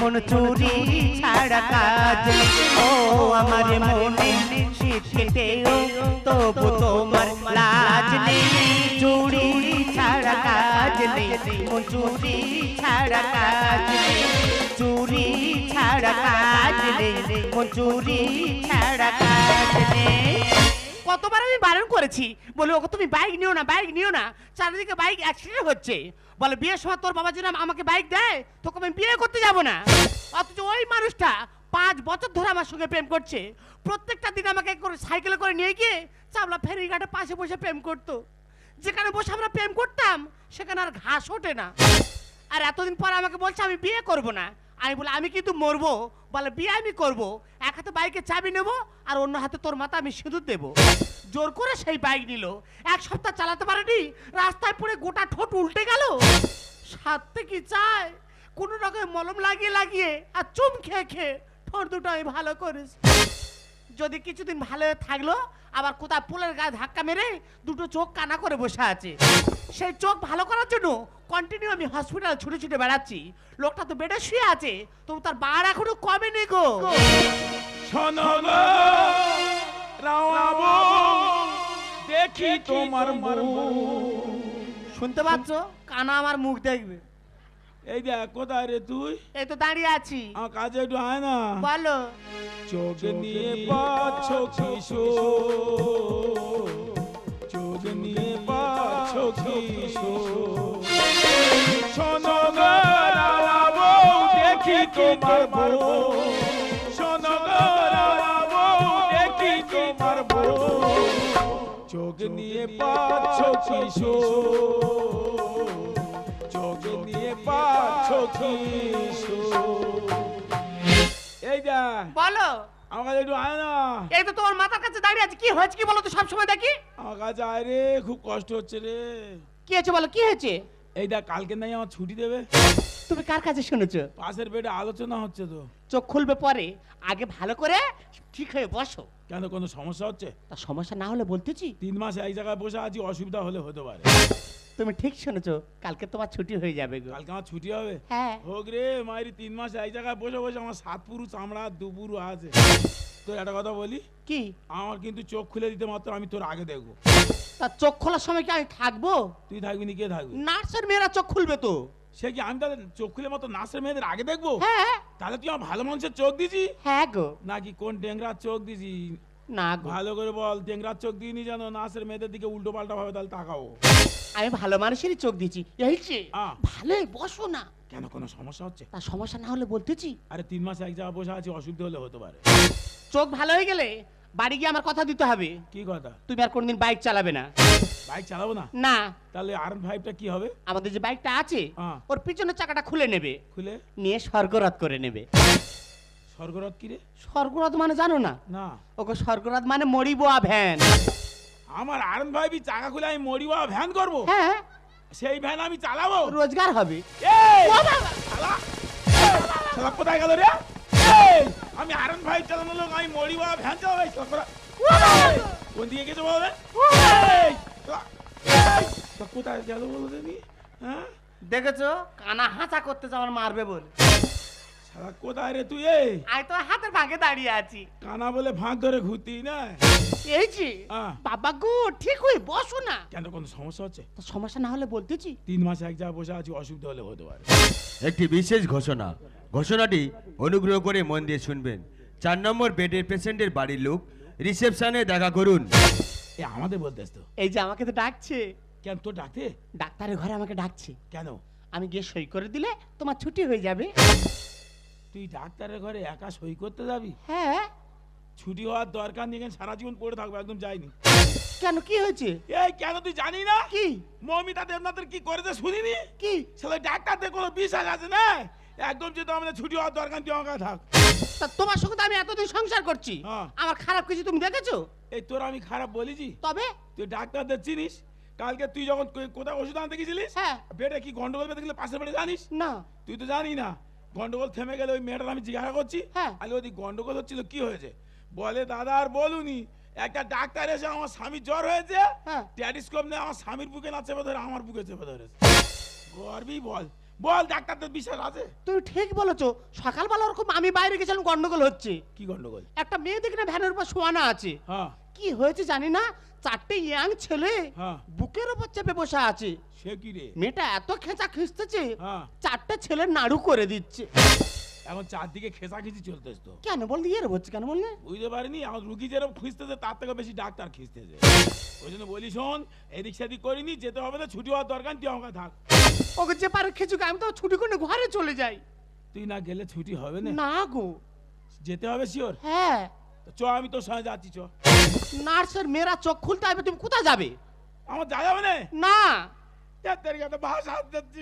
মন চুরি ছাড়া কাজ? ও, আমার মনে শীত কেটেও, তবু তোমার লাজ নেই। চুরি ছাড়া কাজ নেই চুরি ছাড়া কাজ নেই। চুরি ছাড়া কাজ নেই চুরি ছাড়া কাজ নেই। কতবার আমি বারণ করেছি? বলে ওকে তুমি বাইক নিও না বাইক নিও না। চারিদিকে বাইক অ্যাক্সিডেন্ট হচ্ছে। বলে, বিয়ের সময় তোর বাবা যদি আমাকে বাইক দেয়, তোকে আমি বিয়ে করতে যাব না। অথচ ওই মানুষটা পাঁচ বছর ধরে আমার সঙ্গে প্রেম করছে। প্রত্যেকটা দিন আমাকে সাইকেলে করে নিয়ে গিয়ে চাবলা ফেরিঘাটে পাশে বসে প্রেম করতো। যেখানে বসে আমরা প্রেম করতাম, সেখানে আর ঘাস ওঠে না। আর এতদিন পর আমাকে বলছে, আমি বিয়ে করব না। আমি বলে, আমি কিন্তু মরবো। বলে, বিয়ে আমি করব। এক হাতে বাইকের চাবি নেব আর অন্য হাতে তোর মাথা আমি সিঁদুর দেবো। জোর করে সেই বাইক নিল। এক সপ্তাহ চালাতে পারেনি। রাস্তায় পড়ে গোটা ঠোঁট উল্টে গেল। সাথে কি চায়? কোনো রকম মলম লাগিয়ে লাগিয়ে আর চুম খেয়ে খেয়ে ঠোঁট দুটো আমি ভালো করিস যদি কিছুদিন ভালো থাকল আবার কোথাও পোলের গায়ে ধাক্কা মেরে দুটো চোখ কানা করে বসে আছে। সেই চোখ ভালো করার জন্য কন্টিনিউ আমি হসপিটাল ছুটে ছুটে বেড়াচ্ছি। লোকটা তো বেডে শুয়ে আছে তবু তার বার এখনও কমে নেই গো দেখি তোমার শুনতে পাচ্ছ? কানা আমার মুখ দেখবে। এই দেখ কোথায় রে তুই? এই তো দাঁড়িয়ে আছি। আমার কাছে একটু আয় না। বলো। চোখ নিয়ে পাচ্ছ কিশোর চোখ নিয়ে পাচ্ছ কিশোর শোনো গো, রাওয়াবো, দেখি তোমার বউ। শোনো গো, দেখি তোমার বউ। চোখ নিয়ে পাচ্ছ কিশোর পাচ্ছ কিশোর এই যা। বলো। আমার কাছে একটু আয় না। এই তো তোমার মাথার কাছে দাঁড়িয়ে আছে। কি হয়েছে কি বলো তো সবসময় দেখি। আমার কাছে আয় রে খুব কষ্ট হচ্ছে রে। কি হয়েছে বলো কি হয়েছে? এই দেখ কালকে নাই আমার ছুটি দেবে। তুমি কার কাছে শুনেছো? পাশের বেডে আলোচনা হচ্ছে তো। চোখ খুলবে পরে। আগে ভালো করে ঠিক হয়ে বসো। কেন কোনো সমস্যা হচ্ছে? তা সমস্যা না হলে বলতেছি তিন মাস এক জায়গায় বসে আছি অসুবিধা হলে হতে পারে। তুমি ঠিক শুনেছো কালকে তোমার ছুটি হয়ে যাবে গো। কালকে আমার ছুটি হবে? হ্যাঁ। হোক রে মায়ের তিন মাস এক জায়গায় বসে বসে আমার সাত পুরু চামড়া দু পুরু আছে। তোর একটা কথা বলি? কি? আমার কিন্তু চোখ খুলে দিতে মাত্র আমি তোর আগে দেখব। তা চোখ খোলার সময় কি আমি থাকব? তুই থাকবি নি কে থাকবি? নার্সের মেয়েরা চোখ খুলবে তো। সে কি আমি তাহলে চোখ খুলে মতো নার্সের মেয়েদের আগে দেখব? হ্যাঁ। তাহলে তুই আমার ভালো মানুষের চোখ দিছি হ্যাঁ গো। নাকি কোন ডেংরা চোখ দিছি না ভালো করে বল ডেংরার চোখ দিইনি জানো নাচের মেয়েদের দিকে উল্টো পাল্টা ভাবে তাহলে তাকাও। আমি ভালো মানুষেরই চোখ দিচ্ছি এই যে আহ। ভালোই বসো না। কেন কোনো সমস্যা হচ্ছে? তা সমস্যা না হলে বলতেছি। আরে তিন মাস এক জায়গায় বসে আছি অসুবিধা হলে হতে পারে। চোখ ভালো হয়ে গেলে বাড়ি গিয়ে আমার কথা দিতে হবে। কি কথা? তুমি আর কোনদিন বাইক চালাবে না। বাইক চালাবো না? না। তাহলে আর ফাইভটা কি হবে? আমাদের যে বাইকটা আছে হ্যাঁ। ওর পিছনের চাকাটা খুলে নেবে। খুলে? নিয়ে স্বর্গরাত করে নেবে। স্বর্গরথ কি রে? স্বর্গরাত মানে জানো না? না। ওকে স্বর্গরাত মানে মরিবোয়া ভ্যান। আমার আর ভাইবি চাকা খুলে আমি মরিবা ভ্যান করব? হ্যাঁ। সেই ভ্যান আমি চালাবো? রোজগার হবে। এই! শালা! কোথায় গেল রে? আমি আরন ভাই চালানো লোক আমি মরিবা ভ্যান চালাবো। এই শালা কোন দিকে গেছে বলো কোথায় গেল বলো হ্যাঁ? দেখেছ? কানা হাঁচা করতে যাওয়ার মারবে বলে। কোথায় রে তুই এই? আমি তো হাতের ভাগে দাঁড়িয়ে আছি। কানা বলে ফাঁক ধরে ঘুরতি না? এই যে হ্যাঁ। বাবা গো ঠিক হয়ে বসো না। কেন কোনো সমস্যা হচ্ছে? তো সমস্যা না হলে বলতেছি। তিন মাস এক জায়গায় বসে আছি অসুবিধা হলে হতে পারে। একটি বিশেষ ঘোষণা। ঘোষণাটি অনুগ্রহ করে মন দিয়ে শুনবেন। চার নম্বর বেডের পেশেন্টের বাড়ির লোক রিসেপশনে দেখা করুন। এ আমাদের বলতেস তো এই যে আমাকে তো ডাকছে। কেন তোর ডাকতে? ডাক্তারের ঘরে আমাকে ডাকছে। কেন? আমি গিয়ে সই করে দিলে তোমার ছুটি হয়ে যাবে। তুই ডাক্তারের ঘরে একা সই করতে যাবি? হ্যাঁ। ছুটি হওয়ার দরকার নেই এখানে সারা জীবন পড়ে থাকব একদম যাইনি। কেন কি হয়েছে? এই কেন তুই জানি না? কি? মমিতা দেবনাথের কি করেছে শুনিনি? কি? ছেলে ডাক্তারদের কোনো বিশ্বাস আছে না? একদম যেহেতু আমাদের ছুটি হওয়ার দরকার তুই আমার কাছে থাক। তা তোমার সঙ্গে তো আমি এতদিন সংসার করছি। হ্যাঁ। আমার খারাপ কিছু তুমি দেখেছ? এই তোর আমি খারাপ বলেছি? তবে? তুই ডাক্তারদের চিনিস? কালকে তুই যখন কো- কোথায় ওষুধ আনতে গেছিলিস? হ্যাঁ। বেডে কি গন্ডগোল বেঁধে গেলে পাশের বেডে জানিস? না। তুই তো জানি না। গন্ডগোল থেমে গেলে ওই মেয়েটার আমি জিজ্ঞাসা করছি হ্যাঁ। আরে ওদি গন্ডগোল হচ্ছিল কি হয়েছে? বলে দাদা আর বলুনি একটা ডাক্তার এসে আমার স্বামীর জ্বর হয়েছে। হ্যাঁ। ট্যারিস্কোপ নিয়ে আমার স্বামীর বুকে না চেপে ধরে আমার বুকে চেপে ধরেছে। গর্বই বল। বল ডাক্তার ডাক্তারদের বিশ্বাস আছে? তুমি ঠিক বলেছ। সকালবেলা ওরকম আমি বাইরে গেছিলাম গন্ডগোল হচ্ছে। কি গন্ডগোল? একটা মেয়ে দেখি না ভ্যানের উপর শোয়ানা আছে। হ্যাঁ। কি হয়েছে জানি না? চারটে ইয়াং ছেলে হ্যাঁ। বুকের উপর চেপে বসে আছে। সে কি রে? মেয়েটা এত খেঁচা খিঁচতেছে হ্যাঁ। চারটে ছেলে নাড়ু করে দিচ্ছে। এখন চারদিকে খেসাখিচি চলতেছ তো। কেন বললি? ইয়ে হচ্ছে কেন বললে? বুঝতে পারিনি আমার রুগী যেরকম খুঁজতেছে তার থেকে বেশি ডাক্তার খুঁজতেছে। ওই জন্য বলি শোন এদিক সেদিক করিনি যেতে হবে না ছুটি হওয়ার দরকার তুই আমাকে থাক। ওকে যে পারে খেঁচুকে আমি তো ছুটি করে ঘরে চলে যাই। তুই না গেলে ছুটি হবে না? না গো। যেতে হবে শিওর? হ্যাঁ। চ আমি তোর সঙ্গে যাচ্ছি চ। নার্সের মেয়েরা চোখ খুলতে হবে তুমি কোথায় যাবে? আমার যা যাবে না? না।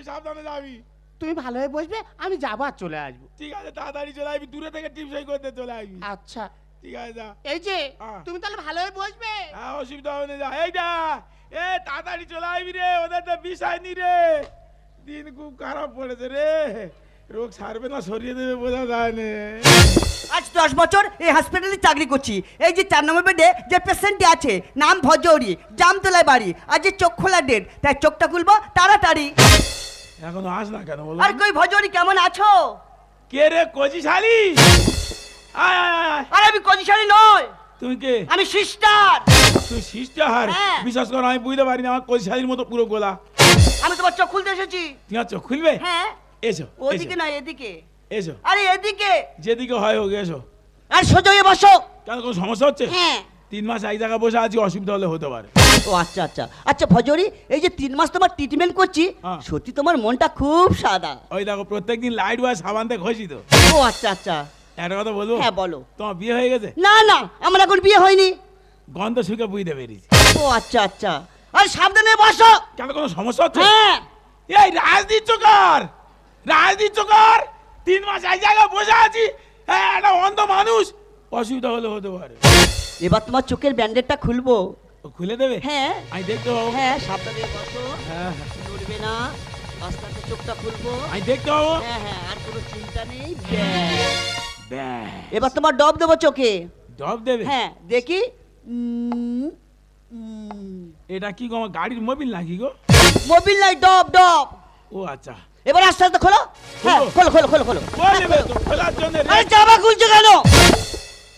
সাবধানে যাবি। তুমি ভালোভাবে বসবে আমি যাব আর চলে আসব। ঠিক আছে তাড়াতাড়ি চলে আসবি দূরে থেকে টিপসাই করতে চলে আসবি। আচ্ছা। ঠিক আছে যা। এই যে হ্যাঁ। তুমি তাহলে ভালোভাবে বসবে? হ্যাঁ অসুবিধা হবে না যা। এইটা এ তাড়াতাড়ি চলে আসবি রে ওদের তো বিষয় নি রে। দিন খুব খারাপ পড়েছে রে। রোগ সারবে না সরিয়ে দেবে বোঝা যায় না আজ দশ বছর এই হসপিটালে চাকরি করছি। এই যে চার নম্বর বেডে যে পেশেন্টটি আছে নাম ভজৌরি জামতলায় বাড়ি। আজ যে চোখ খোলা ডেট তাই চোখটা খুলবো তাড়াতাড়ি। এখনও আস না কেন বলো? আর কই ভজৌরি কেমন আছো? কে রে কচি শালি? আয় আয়। আর আমি কজিশালি নয় তুমি কে? আমি সিস্টার তুই সিস্টার হ্যাঁ। বিশ্বাস করো আমি বুঝতে পারিনি আমার কচি শালির মতো পুরো গোলা। আমি তোমার চোখ খুলতে এসেছি। তোমার চোখ খুলবে? হ্যাঁ। এসো ওদিকে নয় এদিকে এসো। আরে এদিকে। যেদিকে হয় হোক এসো। আর সোজা হয়ে বসো। কেন কোনো সমস্যা হচ্ছে? হ্যাঁ। তিন মাস এক জায়গায় বসে আছি অসুবিধা হলে হতে পারে। ও আচ্ছা আচ্ছা। আচ্ছা ভজরি এই যে তিন মাস তোমার ট্রিটমেন্ট করছি হ্যাঁ। সত্যি তোমার মনটা খুব সাদা। ওই দেখো প্রত্যেকদিন লাইট বা সাবান দিয়ে ঘষি তো। ও আচ্ছা আচ্ছা। একটা কথা বলব? হ্যাঁ বলো। তোমার বিয়ে হয়ে গেছে? না না আমার এখন বিয়ে হয়নি। গন্ধ শুকে বুঝতে পেরেছি ও আচ্ছা আচ্ছা। আর সাবধানে বসো। কেন কোনো সমস্যা হচ্ছে? হ্যাঁ। এই রাজনীতি চোকার রাজনীতি চোকার তিন মাস এক জায়গায় বসে আছি। হ্যাঁ একটা অন্ধ মানুষ। অসুবিধা হলে হতে পারে। এবার তোমার চোখের ব্যান্ডেডটা খুলবো। ও খুলে দেবে? হ্যাঁ। আমি দেখতে পাবো। হ্যাঁ সাবধানে বসো। হ্যাঁ হ্যাঁ। নড়বে না। আস্তে আস্তে চোখটা খুলবো। আমি দেখতে পাবো। হ্যাঁ হ্যাঁ আর কোনো চিন্তা নেই। ব্যাস। ব্যাস। এবার তোমার ডব দেবো চোখে। ডব দেবে? হ্যাঁ দেখি। উম, উম। এটা কি গো আমার গাড়ির মোবিল নাকি গো? মোবিল নাই ডব ডব। ও আচ্ছা। এবার আস্তে আস্তে খোলো। হ্যাঁ খোলো। খোলো খোলো খোলো খোলার জন্য আরে জামা খুলছো কেন?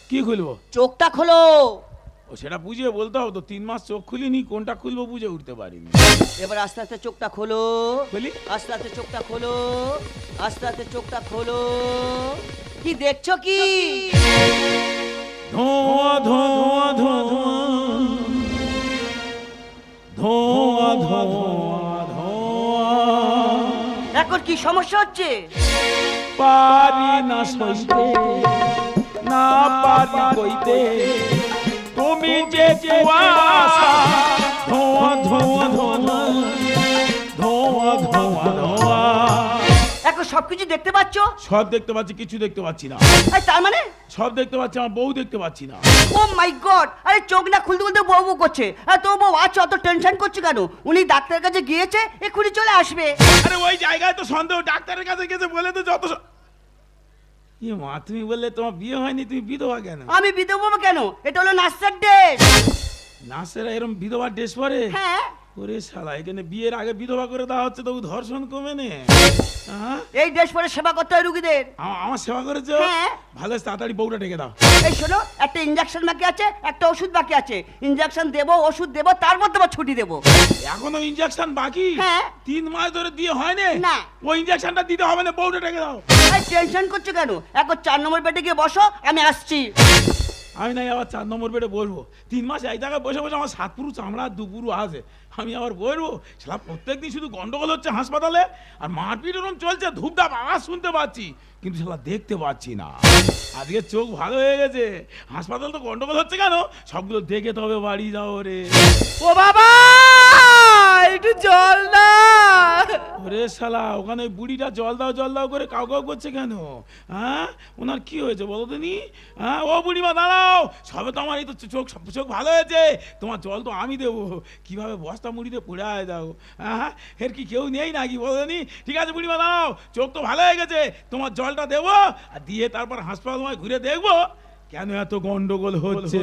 কি খুলবো? চোখটা খোলো। ও সেটা বুঝিয়ে বলতে হবে তো। তিন মাস চোখ খুলিনি কোনটা খুলবো বুঝে উঠতে পারিনি। এবার আস্তে আস্তে চোখটা খোলো। খুলি? আস্তে আস্তে চোখটা খোলো। আস্তে আস্তে চোখটা খোলো। কি দেখছ কি? ধোঁয়া ধোঁয়া ধোঁয়া। ধোঁয়া ধোঁয়া ধোঁয়া। এখন কি সমস্যা হচ্ছে? পারি না সইতে, না পারি কইতে। তুমি যে কুয়াশা, ধোঁয়া ধোঁয়া ধোঁয়া এখন সবকিছু দেখতে পাচ্ছ? সব দেখতে পাচ্ছি কিছু দেখতে পাচ্ছি না। তার মানে? সব দেখতে পাচ্ছি আমার বউ দেখতে পাচ্ছি না। ও মাই গড আরে চোখ না খুলতে খুলতে বউ বউ করছে। আর তো বউ আছো অত টেনশন করছে কেন? উনি ডাক্তারের কাছে গিয়েছে এক্ষুনি চলে আসবে। আরে ওই জায়গায় তো সন্দেহ ডাক্তারের কাছে গেছে বলে তো যত স- মা তুমি বললে তোমার বিয়ে হয়নি তুমি বিধবা কেন? আমি বিধবা কেন? এটা হলো নার্সার ডেট নার্সেরা এরকম বিধবা ড্রেস পরে? হ্যাঁ। ওরে শালা এখানে বিয়ের আগে বিধবা করে দেওয়া হচ্ছে তবু ধর্ষণ কমে নে। হ্যাঁ? এই ড্রেস পরে সেবা করতে হয় রুগীদের। আমার সেবা করেছ? হ্যাঁ। ভালো তাড়াতাড়ি বউটা ডেকে দাও। এই শোনো একটা ইঞ্জেকশন বাকি আছে একটা ওষুধ বাকি আছে। ইঞ্জেকশন দেবো ওষুধ দেবো তারপর তোমার ছুটি দেবো। এখনও ইনজেকশন বাকি? হ্যাঁ। তিন মাস ধরে দিয়ে হয়নি না। ওই ইনজেকশনটা দিতে হবে না বউটা ডেকে দাও। টেনশন করছ কেন? এখন চার নম্বর বেডে গিয়ে বসো আমি আসছি। আমি নাই আবার চার নম্বর বেডে বলব, তিন মাস এক জায়গায় বসে বসে আমার সাত পুরু চামড়া, দু পুরু আছে। আমি আবার বলব সেটা প্রত্যেক দিন শুধু গন্ডগোল হচ্ছে হাসপাতালে, আর মারপিট ওরকম চলছে, ধূপধাপ আওয়াজ শুনতে পাচ্ছি, কিন্তু সেটা দেখতে পাচ্ছি না। আজকে চোখ ভালো হয়ে গেছে। হাসপাতাল তো গন্ডগোল হচ্ছে কেন? সবগুলো দেখে তবে বাড়ি যাও রে। ও বাবা! একটু জল না ওরে শালা, ওখানে বুড়িটা জল দাও জল দাও করে কাউ কাউ করছে কেন? হ্যাঁ? ওনার কি হয়েছে বলো তো হ্যাঁ? ও বুড়িমা, দাঁড়াও। সবে তো আমার এই তো চোখ চোখ ভালো হয়েছে। তোমার জল তো আমি দেবো। কীভাবে বস্তা মুড়িতে পড়ে আয় দাও। হ্যাঁ? এর কি কেউ নেই নাকি বলো নি? ঠিক আছে বুড়িমা, দাঁড়াও। চোখ তো ভালো হয়ে গেছে। তোমার জলটা দেবো আর দিয়ে তারপর হাসপাতাল ঘুরে দেখব। কেন এত গন্ডগোল হচ্ছে?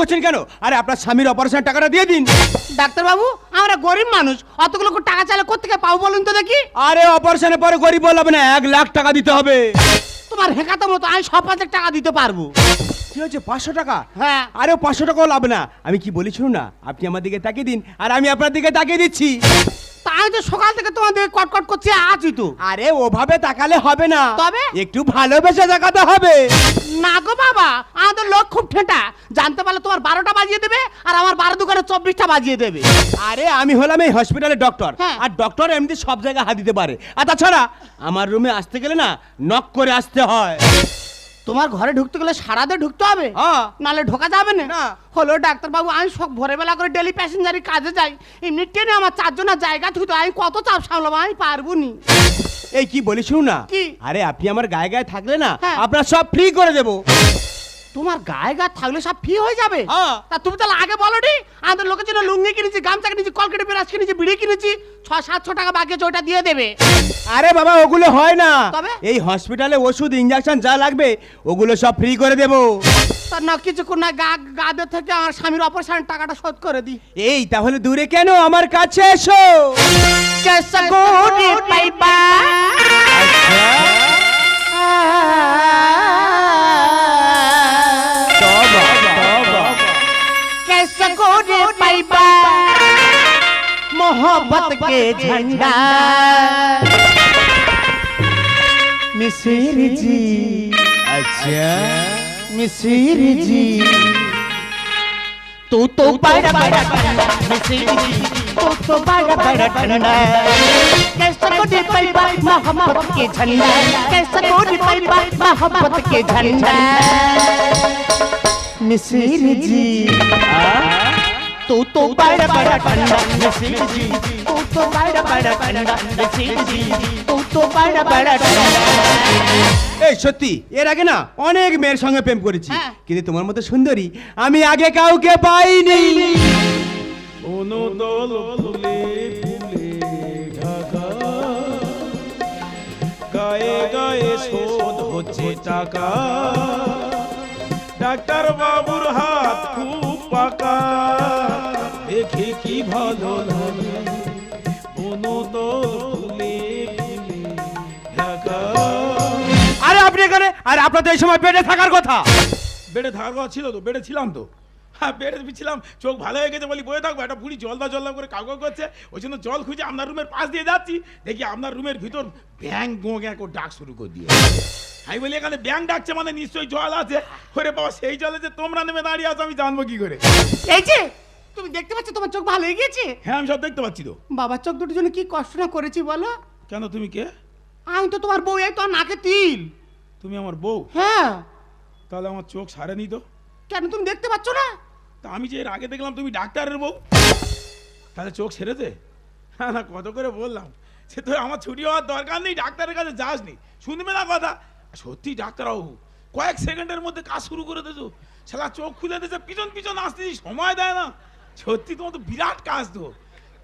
করছেন কেন? আরে আপনার স্বামীর অপারেশন টাকাটা দিয়ে দিন। ডাক্তারবাবু আমরা গরিব মানুষ অতগুলো টাকা চাইলে কোথেকে পাবো বলুন তো দেখি? আরে অপারেশনের পরে গরিব বলবে না এক লাখ টাকা দিতে হবে। তোমার হেঁকাতে মতো আমি সব পাঁচ টাকা দিতে পারব। কি হচ্ছে পাঁচশো টাকা? হ্যাঁ। আরে পাঁচশো টাকাও লাভ না। আমি কি বলি শুনুন না আপনি আমার দিকে তাকিয়ে দিন আর আমি আপনার দিকে তাকিয়ে দিচ্ছি। আমি তো সকাল থেকে তোমার দিকে কটকট করছি আছি তো। আরে ওভাবে তাকালে হবে না। তবে? একটু ভালোবেসে তাকাতে হবে। না গো বাবা আমাদের লোক খুব ঠেটা। জানতে পারলে তোমার বারোটা বাজিয়ে দেবে আর আমার বারো দোকানে চব্বিশটা বাজিয়ে দেবে। আরে আমি হলাম এই হসপিটালের ডক্টর হ্যাঁ। আর ডক্টর এমনি সব জায়গায় হাত দিতে পারে। আর তাছাড়া আমার রুমে আসতে গেলে না নক করে আসতে হয়। তোমার ঘরে ঢুকতে গেলে সারাতে ঢুকতে হবে? হ্যাঁ। নালে ঢোকা যাবে না। হলো ডাক্তারবাবু আমি সব ভোরবেলা করে ডেলি প্যাসেঞ্জারের কাজে যাই। এমনি ট্রেনে আমার চারজনের জায়গা থুতো আমি কত চাপ সামলাবো আমি পারব নি। এই কি বলিস না? আরে আপনি আমার গায়ে গায়ে থাকলে না হ্যাঁ। আপনার সব ফ্রি করে দেবো। তোমার গায়ে গা থাকলে সব ফি হয়ে যাবে। হ্যাঁ। তা তুমি তাহলে আগে বলো নি আমাদের লোকের জন্য লুঙ্গি কিনেছি গামছা কিনেছি কলকেটে পেরাস কিনেছি বিড়ি কিনেছি ছ সাতশো টাকা বাকি ওইটা দিয়ে দেবে। আরে বাবা ওগুলো হয় না। এই হসপিটালে ওষুধ ইঞ্জেকশন যা লাগবে ওগুলো সব ফ্রি করে দেবো। তা না কিছুক্ষণ না গা গাদের থেকে আমার স্বামীর অপারেশন টাকাটা শোধ করে দিই এই তাহলে দূরে কেন? আমার কাছে এসো। কেসা मोहब्बत के झंडा मिसिर जी अच्छा मिसिर जी तू तो बड़ा बड़ा मिसिर जी तू तो बड़ा बड़ा ठंडा कैसा कोडी पैबा मोहब्बत के झंडा कैसा कोडी पैबा मोहब्बत के झंडा मिसिर जी तू तो बड़ा बड़ा ठंडा मिसिर जी तू तो बड़ा बड़ा ठंडा मिसिर जी तू तो बड़ा बड़ा ठंडा এই সত্যি এর আগে না অনেক মেয়ের সঙ্গে প্রেম করেছি হ্যাঁ। কিন্তু তোমার মতো সুন্দরী আমি আগে কাউকে পাইনি অনুদল ফুলে ফুলে ঢাকা গায়ে গায়ে শোধ হচ্ছে টাকা ডাক্তার বাবুর হাত খুব পাকা দেখে কি ভালো লাগে। ফুলে আরে আপনি এখানে আর আপনার তো এই সময় পেটে থাকার কথা। বেডে থাকার কথা ছিল তো বেডে ছিলাম তো। হ্যাঁ বেডে ছিলাম চোখ ভালো হয়ে গেছে বলি বয়ে থাকব। একটা বুড়ি জলদা জলদা করে কাগজ করছে। ওই জন্য জল খুঁজে আপনার রুমের পাশ দিয়ে যাচ্ছি। দেখি আপনার রুমের ভিতর ব্যাং গো গ্যাঁ ডাক শুরু করে দিয়ে। আমি বলি এখানে ব্যাং ডাকছে মানে নিশ্চয়ই জল আছে। ওরে বাবা সেই জলে যে তোমরা নেমে দাঁড়িয়ে আছো আমি জানব কি করে। এই যে তুমি দেখতে পাচ্ছ তোমার চোখ ভালো হয়ে গেছে হ্যাঁ আমি সব দেখতে পাচ্ছি তো। বাবার চোখ দুটোর জন্য কি কষ্ট না করেছি বলো? কেন তুমি কে? আমি তো তোমার বউ এই তোমার নাকে তিল। তুমি আমার বউ? হ্যাঁ। তাহলে আমার চোখ সারেনি তো? কেন তুমি দেখতে পাচ্ছ না? তা আমি যে এর আগে দেখলাম তুমি ডাক্তারের বউ। তাহলে চোখ ছেড়েছে হ্যাঁ না কত করে বললাম। সে তো আমার ছুটি হওয়ার দরকার নেই ডাক্তারের কাছে যাসনি। শুনবে না কথা? সত্যি ডাক্তারবাবু কয়েক সেকেন্ডের মধ্যে কাজ শুরু করে দিয়েছ শালা চোখ খুলে দিয়েছে পিছন পিছন আসতে সময় দেয় না। সত্যি তোমার তো বিরাট কাজ তো।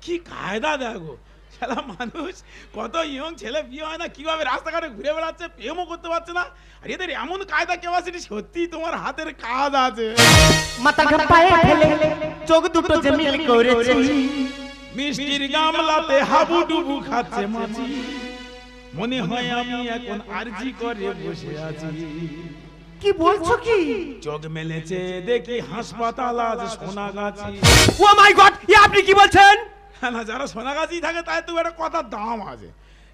কি কায়দা দেখো। শালা মানুষ কত ইয়ং ছেলে বিয়ে হয় না কীভাবে রাস্তাঘাটে ঘুরে বেড়াচ্ছে প্রেমও করতে পারছে না। আর এদের এমন কায়দা ক্যাপাসিটি সত্যি তোমার হাতের কাজ আছে। মাথা ঘাপায় ফেলে চোখ দুটো করেছি। মিষ্টির গামলাতে হাবুডুবু খাচ্ছে মাছি। মনে হয় আমি এখন আরজি করে বসে আছি। কি বলছো কি? চোখ মেলেছে দেখি হাসপাতাল আজ সোনাগাছি। ও মাই গড ই আপনি কি বলছেন? হ্যাঁ না যারা সোনাগাছি থাকে তাই তো একটা কথা দাম আছে।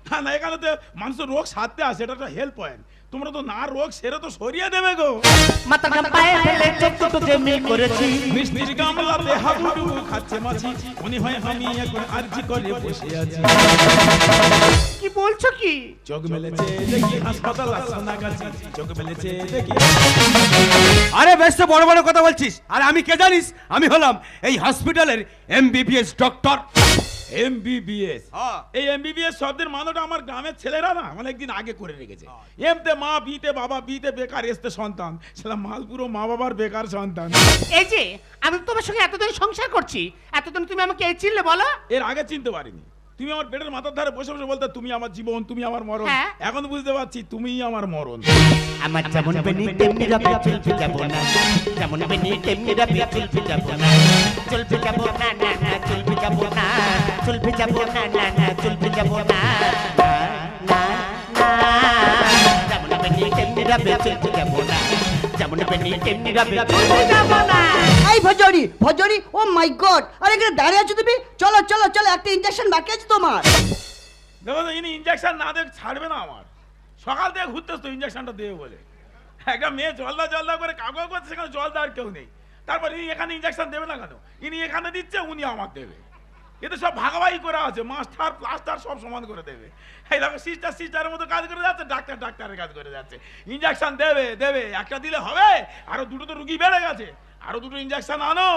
হ্যাঁ না এখানে তো মানুষের রোগ সারতে আসে এটা একটা হেল্প পয়েন্ট তোমরা তো না রোগ সেরে তো সরিয়ে দেবে গো। মাথা ঘাপায় ফেলে চোখ যে মিল করেছি। মিষ্টির গামলাতে হাবুডুবু খাচ্ছে মাছি। মনে হয় আমি এখন আরজি করে বসে আছি। কি বলছো কি? চোখ মেলেছে দেখি হাসপাতাল আজ সোনাগাছি চোখ মেলেছে দেখি। আরে বেশ তো বড় বড় কথা বলছিস। আর আমি কে জানিস? আমি হলাম এই হসপিটালের এমবিবিএস ডক্টর। এমবিবিএস হ্যাঁ। এই এমবিবিএস শব্দের মানেটা আমার গ্রামের ছেলেরা না অনেকদিন আগে করে রেখেছে। এমতে মা বিতে বাবা বিতে বেকার এসতে সন্তান। সেটা মালপুরো মা বাবার বেকার সন্তান। এই যে আমি তো তোমার সঙ্গে এতদিন সংসার করছি এতদিন তুমি আমাকে এই চিনলে বলো। এর আগে চিনতে পারিনি। তুমি আমার পেটের মাথার ধারে বসে বসে বলতে তুমি আমার জীবন তুমি আমার মরণ। হ্যাঁ। এখন বুঝতে পারছি তুমিই আমার মরণ। আমার যেমন বেনি তেমনি রবে চলবে যাব না। যেমন বেনি তেমনি রবে চলবে যাব না। চলবে যাব না না না চলবে যাব না। চলবে যাব না না না চলবে যাব না। না, না, না। যেমন বেনি তেমনি রবে চলবে যাব না। যেমন বেনি তেমনি রবে যাব না এই ভজরি ভজরি ও মাই গড। আরে এখানে দাঁড়িয়ে আছো তুমি? চলো চলো চলো একটা ইঞ্জেকশন বাকি আছে তোমার। দেখো তো ইনি ইঞ্জেকশন না দেখ ছাড়বে না আমার। সকাল থেকে ঘুরতেছ তো ইঞ্জেকশনটা দেবে বলে। একটা মেয়ে জলদা জলদা করে কাগজ করছে সেখানে জল দেওয়ার কেউ নেই। তারপর ইনি এখানে ইঞ্জেকশন দেবে না কেন? ইনি এখানে দিচ্ছে উনি আমার দেবে। এতে সব ভাগাভাগি করে আছে মাস্টার প্লাস্টার সব সমান করে দেবে। এই দেখো সিস্টার সিস্টারের মতো কাজ করে যাচ্ছে ডাক্তার ডাক্তারের কাজ করে যাচ্ছে। ইঞ্জেকশন দেবে দেবে একটা দিলে হবে আরও দুটো তো রুগী বেড়ে গেছে আরও দুটো ইঞ্জেকশন আনো।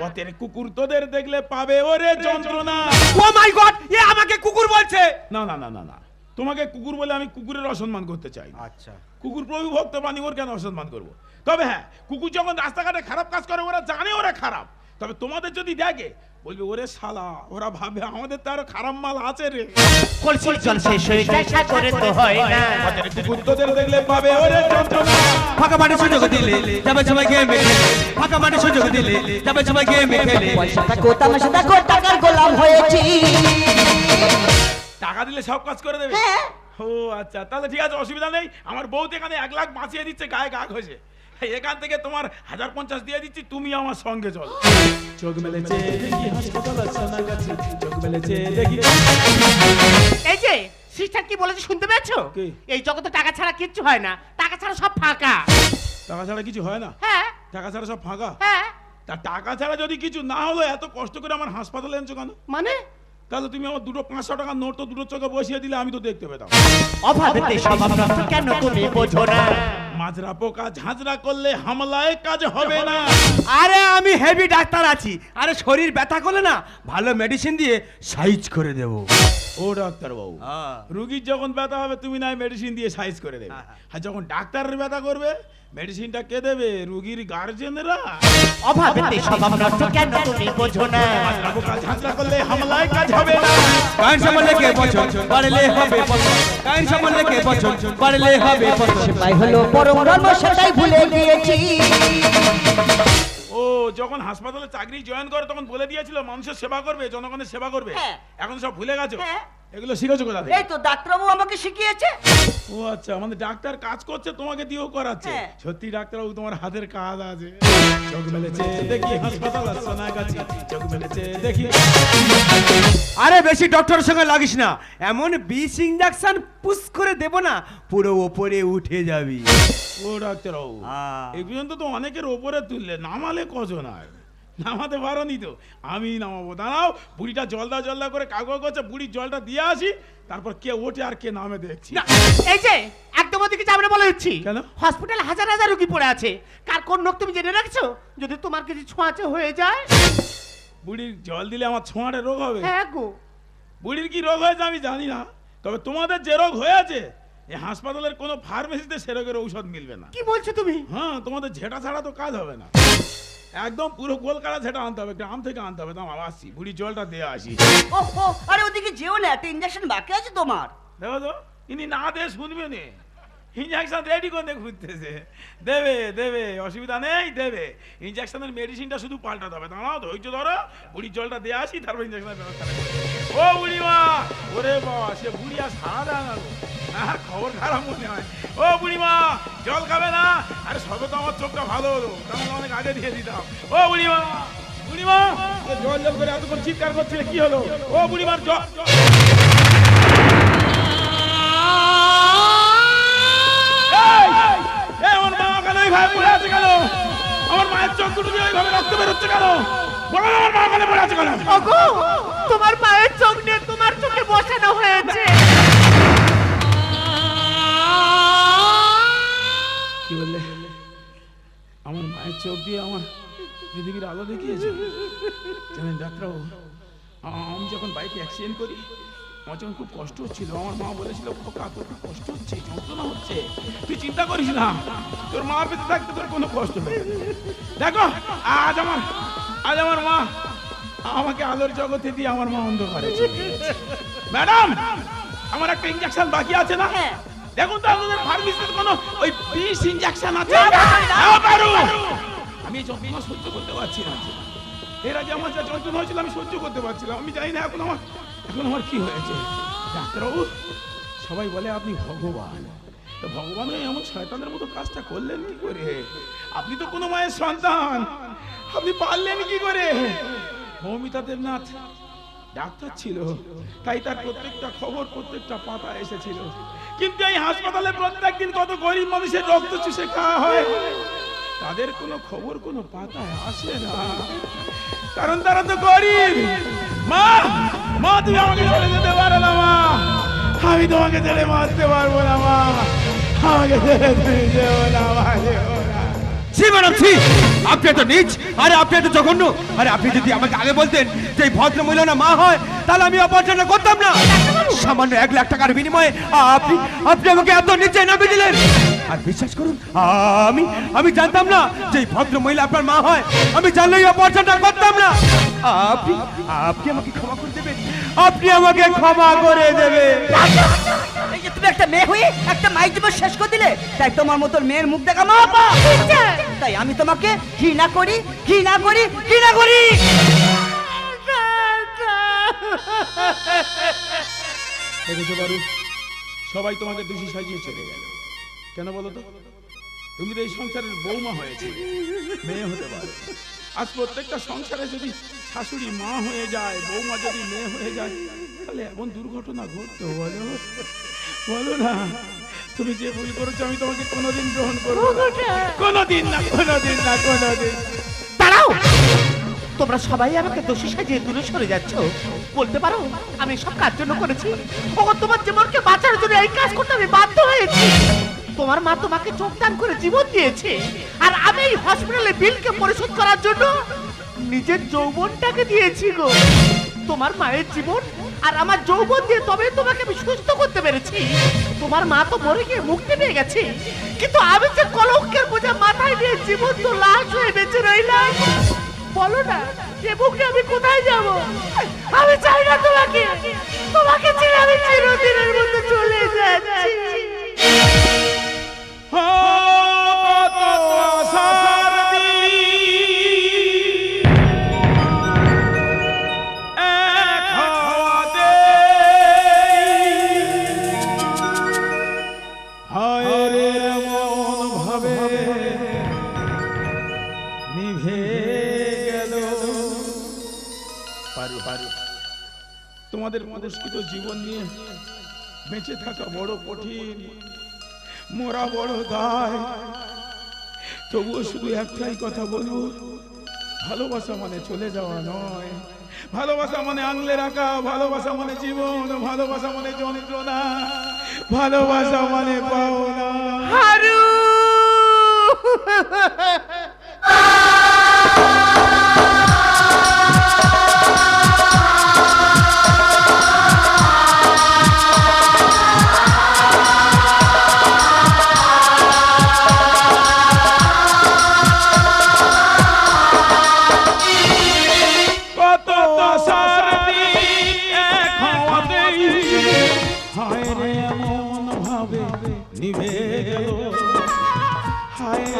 পথের কুকুর তোদের দেখলে পাবে ওরে যন্ত্রণা। ও মাই গড এ আমাকে কুকুর বলছে। না না না না না। তোমাকে কুকুর বলে আমি কুকুরের অসম্মান করতে চাই আচ্ছা। কুকুর প্রভু ভক্ত প্রাণী ওর কেন অসম্মান করব? তবে হ্যাঁ কুকুর যখন রাস্তাঘাটে খারাপ কাজ করে ওরা জানে ওরা খারাপ। তবে তোমাদের যদি দেখে বলবে ওরে শালা ওরা ভাবে আমাদের তো আরও খারাপ মাল আছে রে। কলসি জল শেষ হয়ে যায় সাগরে তো হয় না। পথের কুকুর তোদের দেখলে পাবে ওরে যন্ত্রণা ফাঁকা মাঠে সুযোগ দিলে যাবে সবাই গেমে খেলে। ফাঁকা মাঠে সুযোগ দিলে যাবে সবাই গেমে খেলে। পয়সা থাকো তামাশা থাকো টাকার গোলাম হয়েছি। টাকা দিলে সব কাজ করে দেবে। হ্যাঁ। ও আচ্ছা তাহলে ঠিক আছে অসুবিধা নেই। আমার বউ তো এখানে এক লাখ বাঁচিয়ে দিচ্ছে গায়ে গা ঘষে। এখান থেকে তোমার হাজার পঞ্চাশ দিয়ে দিচ্ছি তুমি আমার সঙ্গে চলো। চোখ মেলেছে দেখি হাসপাতাল চোখ মেলেছে দেখি এই যে সিস্টার কি বলেছে শুনতে পেয়েছ? কি? এই জগতে টাকা ছাড়া কিচ্ছু হয় না। টাকা ছাড়া সব ফাঁকা। টাকা ছাড়া কিছু হয় না? হ্যাঁ। টাকা ছাড়া সব ফাঁকা? হ্যাঁ। তা টাকা ছাড়া যদি কিছু না হলো এত কষ্ট করে আমার হাসপাতালে এনেছো কেন? মানে? তাহলে তুমি আমার দুটো পাঁচশো টাকার নোট তো দুটো চোখে বসিয়ে দিলে আমি তো দেখতে পেতাম। অভাবেতে স্বভাব কেন তুমি বোঝো না? মাজরা পোকা ঝাঁঝরা করলে হামলায় কাজ হবে না। আরে আমি হেভি ডাক্তার আছি। আরে শরীর ব্যথা করলে না ভালো মেডিসিন দিয়ে সাইজ করে দেব। ও ডাক্তার বাবু হ্যাঁ। রুগীর যখন ব্যথা হবে তুমি না মেডিসিন দিয়ে সাইজ করে দেবে। আর যখন ডাক্তারের ব্যথা করবে মেডিসিনটা কে দেবে? রুগীর গার্জেনরা অভাবেতে স্বভাব নষ্ট কেন তুমি বোঝো না। পোকা ঝাঁঝরা করলে হামলায় কাজ হবে না। গান সামলে কে বছর বাড়লে হবে বছর গান সামলে কে বছর বাড়লে হবে বছর ভাই হলো পরম ধর্ম সেটাই ভুলে গিয়েছি ও যখন হাসপাতালে চাকরি জয়েন করে তখন বলে দিয়েছিল মানুষের সেবা করবে জনগণের সেবা করবে হ্যাঁ। এখন সব ভুলে গেছো হ্যাঁ। এগুলো শিখেছো কোথা থেকে? এই তো ডাক্তারবাবু আমাকে শিখিয়েছে। ও আচ্ছা আমাদের ডাক্তার কাজ করছে তোমাকে দিয়েও করাচ্ছে। হ্যাঁ। সত্যি ডাক্তারবাবু তোমার হাতের কাজ আছে। চোখ মেলেছে দেখি হাসপাতাল আসছে না কাছে। চোখ মেলেছে দেখি। আরে বেশি ডক্টরের সঙ্গে লাগিস না। এমন বিষ ইঞ্জেকশন পুশ করে দেব না পুরো ওপরে উঠে যাবি। ও ডাক্তারবাবু হ্যাঁ। এই পর্যন্ত তো অনেকের ওপরে তুললে নামালে কজন আর? নামাতে পারোনি তো। আমি নামাবো। দাঁড়াও বুড়িটা জলদা জলদা করে কাগজ করছে বুড়ির জলটা দিয়ে আসি তারপর কে ওঠে আর কে নামে দেখছি। না, এই যে একদম ওদিকে যাবে না বলে দিচ্ছি। কেন? হসপিটালে হাজার হাজার রুগী পড়ে আছে। কার কোন নখ তুমি জেনে রাখছো? যদি তোমার কিছু ছোঁয়াচে হয়ে যায়। বুড়ির জল দিলে আমার ছোঁয়াটে রোগ হবে? হ্যাঁ গো। বুড়ির কি রোগ হয়েছে আমি জানি না। তবে তোমাদের যে রোগ হয়েছে এই হাসপাতালের কোনো ফার্মেসিতে সে রোগের ঔষধ মিলবে না। কি বলছো তুমি? হ্যাঁ তোমাদের ঝেঁটা ছাড়া তো কাজ হবে না। একদম পুরো কলকাতা সেটা আনতে হবে গ্রাম থেকে আনতে হবে। দাম আসছি বুড়ি জলটা দিয়ে আসি। ও ও আরে ওদিকে যেও না একটা ইঞ্জেকশন বাকি আছে তোমার। দেখো তো ইনি না দিয়ে শুনবে নে। ইঞ্জেকশন রেডি করে ঘুরতেছে। দেবে দেবে অসুবিধা নেই দেবে। ইঞ্জেকশনের মেডিসিনটা শুধু পাল্টাতে হবে দাঁড়াও ধৈর্য ধরো। বুড়ির জলটা দিয়ে আসি তারপর ইঞ্জেকশনের ব্যবস্থা ও বুড়ি মা ওরে বাবা সে বুড়ি আর সারা দেয় না। হ্যাঁ খবর খারাপ মনে হয়। ও বুড়ি মা জল খাবে না? আরে সবে তো আমার চোখটা ভালো হলো তাহলে অনেক আগে দিয়ে দিতাম। ও বুড়ি মা বুড়ি মা জল জল করে এতক্ষণ চিৎকার করছিলে কি হলো? ও বুড়ি মার জল এইভাবে পড়ে আছে কেন? আমার মায়ের চোখ দুটো দিয়ে এইভাবে রক্ত বেরোচ্ছে কেন? বলো আমার মা কেন পড়ে আছে কেন? ওগো তোমার মায়ের চোখ নিয়ে তোমার চোখে বসানো হয়েছে। কি বললে? আমার মায়ের চোখ দিয়ে আমার পৃথিবীর আলো দেখিয়েছে? জানেন ডাক্তারবাবু আমি যখন বাইকে অ্যাক্সিডেন্ট করি আমার যখন খুব কষ্ট হচ্ছিল আমার মা বলেছিল খোকা তোর খুব কষ্ট হচ্ছে যন্ত্রণা হচ্ছে। তুই চিন্তা করিস না তোর মা বেঁচে থাকতে তোর কোনো কষ্ট হবে না। দেখো আজ আমার আজ আমার মা আমাকে আলোর জগতে দিয়ে আমার মা অন্ধকারে ম্যাডাম আমার একটা ইঞ্জেকশন বাকি আছে না? দেখুন তো আপনাদের ফার্মেসিতে কোনো ওই বিষ ইঞ্জেকশন আছে? হ্যাঁ, পারু। আমি যন্ত্রণা সহ্য করতে পারছি না। এর আগে আমার যা যন্ত্রণা হয়েছিল আমি সহ্য করতে পারছিলাম। আমি জানি না এখন আমার এখন আমার কি হয়েছে? ডাক্তারবাবু, সবাই বলে আপনি ভগবান। তো ভগবান এমন শয়তানের মতো কাজটা করলেন কি করে? আপনি তো কোনো মায়ের সন্তান। আপনি পারলেন কি করে? মৌমিতা দেবনাথ ডাক্তার ছিল, তাই তার প্রত্যেকটা খবর প্রত্যেকটা পাতা এসেছিল। কিন্তু এই হাসপাতালে প্রত্যেকদিন কত গরিব মানুষের রক্ত চুষে খাওয়া হয়। তাদের কোনো খবর, কোনো পাতায় আসে না। কারণ তারা তো গরিব। মা মা, তুমি আমাকে ছেড়ে যেতে পারো না, মা। আমি তোমাকে ছেড়ে বাঁচতে পারব না, মা। আমাকে ছেড়ে তুমি যেও না, মা ছি ম্যাডাম, ছি। আপনি এত নিচ। আরে, আপনি এত জঘন্য। আরে, আপনি যদি আমাকে আগে বলতেন যে ভদ্র মহিলা না মা হয়, তাহলে আমি অপারেশনটা করতাম না। সামান্য এক লাখ টাকার বিনিময়ে আপনি আপনি আমাকে এত নিচে নামিয়ে দিলেন। আর বিশ্বাস করুন আমি আমি জানতাম না যে ভদ্র মহিলা আপনার মা হয়। আমি জানলে এই অপারেশনটা করতাম না। আপনি আপনি আমাকে ক্ষমা করে দেবেন? আপনি আমাকে ক্ষমা করে দেবেন। এই যে তুমি একটা মেয়ে হয়ে একটা মায়ের জীবন শেষ করে দিলে তাই তোমার মতো মেয়ের মুখ দেখা মা। তাই আমি তোমাকে ঘৃণা করি ঘৃণা করি ঘৃণা করি। দেখেছ বারু সবাই তোমাকে দোষী সাজিয়ে চলে গেল। কেন বলো তো? তুমি তো এই সংসারের বৌমা হয়েছে মেয়ে হতে পারো। আজ প্রত্যেকটা সংসারে যদি শাশুড়ি মা হয়ে যায় বৌমা যদি মেয়ে হয়ে যায় তাহলে এমন দুর্ঘটনা ঘটতো বলো। বলো না তুমি যে ভুল করেছ আমি তোমাকে কোনোদিন গ্রহণ করব। কোনোদিন না কোনোদিন না কোনোদিন। দাঁড়াও! তোমরা সবাই আমাকে দোষী সাজিয়ে দূরে সরে যাচ্ছ। বলতে পারো আমি সব কাজ জন্য করেছি। ও তোমার জীবনকে বাঁচার জন্য এই কাজ করতে আমি বাধ্য হয়েছি। তোমার মা তোমাকে যোগদান করে জীবন দিয়েছে। আর আমি এই হসপিটালে বিলকে পরিশোধ করার জন্য নিজের যৌবনটাকে দিয়েছি গো। তোমার মায়ের জীবন আর আমার যৌবন দিয়ে তবে তোমাকে আমি সুস্থ করতে পেরেছি। তোমার মা তো মরে গিয়ে মুক্তি পেয়ে গেছে। কিন্তু আমি যে কলঙ্কের বোঝা মাথায় নিয়ে জীবন তো লাশ হয়ে বেঁচে রইলাম। বলো না, এ বুকে আমি কোথায় যাব? আমি চাই না তোমাকে। তোমাকে ছেড়ে চিরদিনের মতো চলে যাচ্ছি। তোমাদের পুরস্কৃত জীবন নিয়ে বেঁচে থাকা বড় কঠিন মোরা বড় দায়। তবুও শুধু একটাই কথা বলব, ভালোবাসা মানে চলে যাওয়া নয়। ভালোবাসা মানে আংলে রাখা, ভালোবাসা মানে জীবন, ভালোবাসা মানে যন্ত্রণা, ভালোবাসা মানে পাওনা।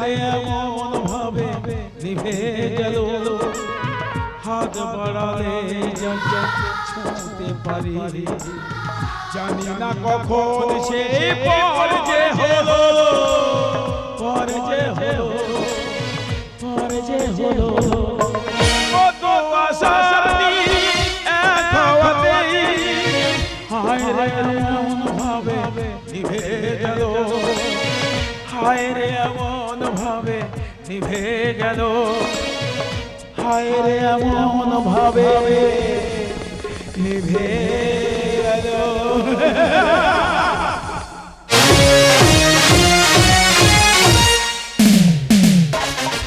এমন ভাবে নিভে গেল। হাত বাড়ালে ছুঁতে পারি। জানি না কখন সে পর যে হলো। পর যে হলো। পর যে হলো। কত হওয়াতেই। হায় রে নিভে গেল হায় রে এমন ভাবে নিভে গেল